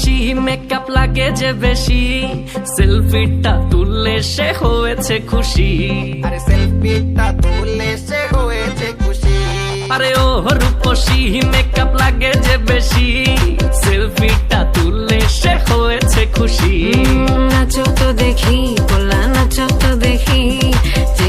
রূপসী makeup লাগে যে বেশি। সেলফিটা তুললে সে হয়েছে খুশি। আরে সেলফিটা তুলে সে হয়েছে খুশি। আরে ও রূপসী মেকআপ লাগে যে বেশি। সেলফিটা তুললে সে হয়েছে খুশি। নাচো তো দেখি পোলা নাচো তো দেখি। যে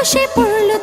উল্কা খসে পড়লো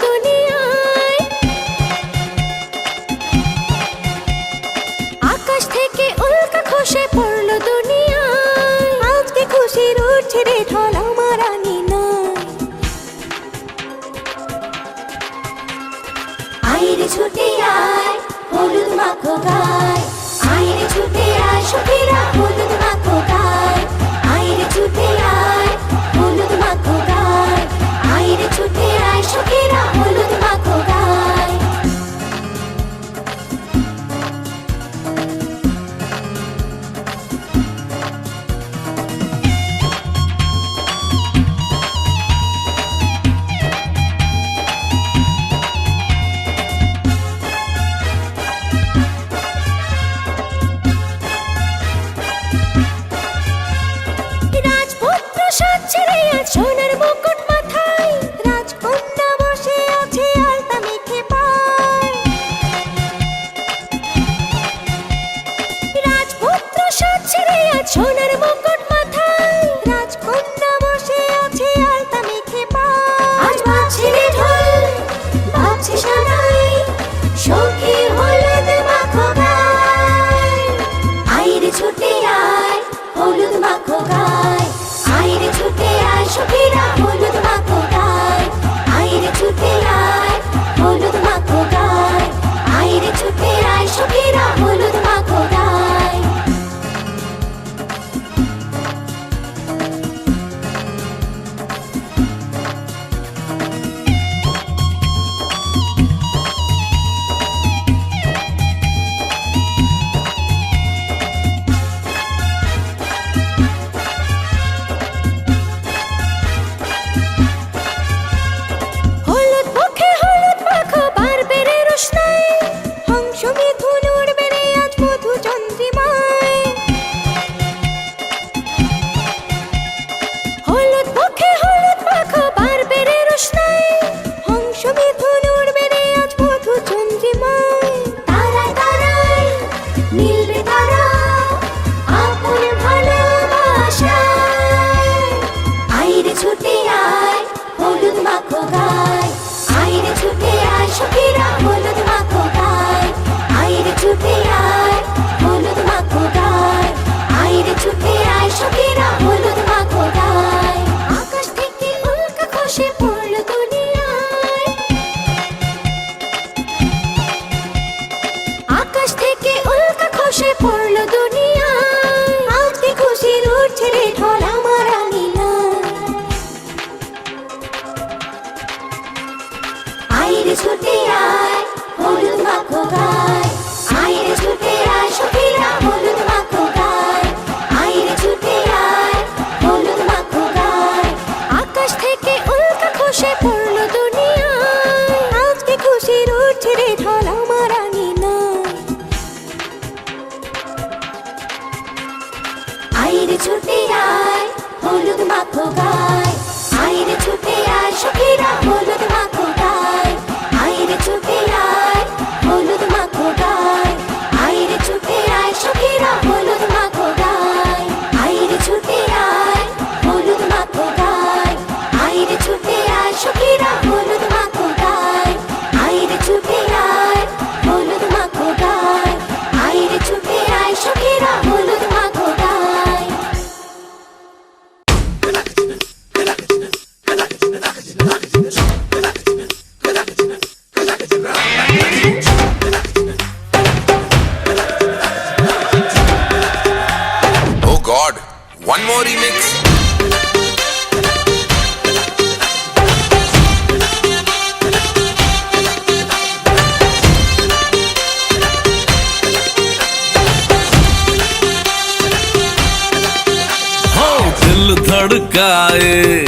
लगाए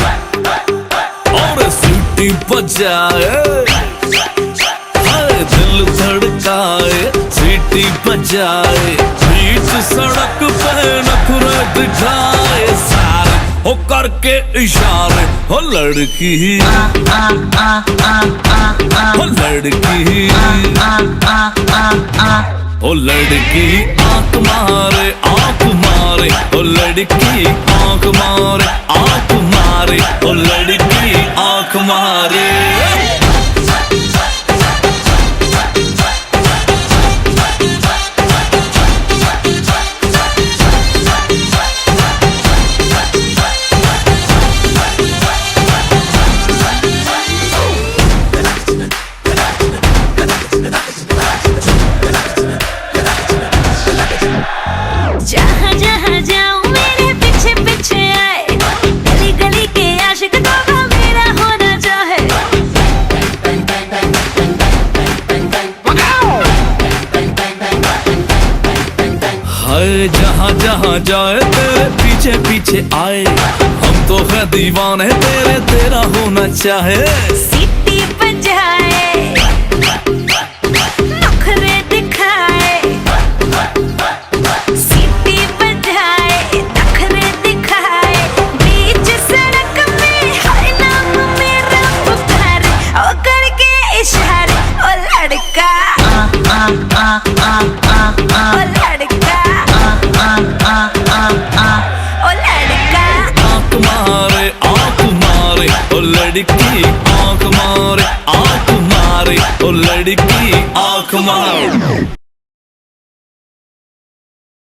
और सीटी बजाए। हर दिल धड़काए सीटी बजाए। बीच सड़क पे नखरे दिखाए सारे हो करके इशारे, हो लड़की। हो लड़की। ओ लड़की आंख मारे आंख मारे ओ लड़की आंख मारे आंख मारे ओ लड़की आंख मारे जाए तेरे पीछे पीछे आए। हम तो है दीवाने तेरे तेरा होना चाहे।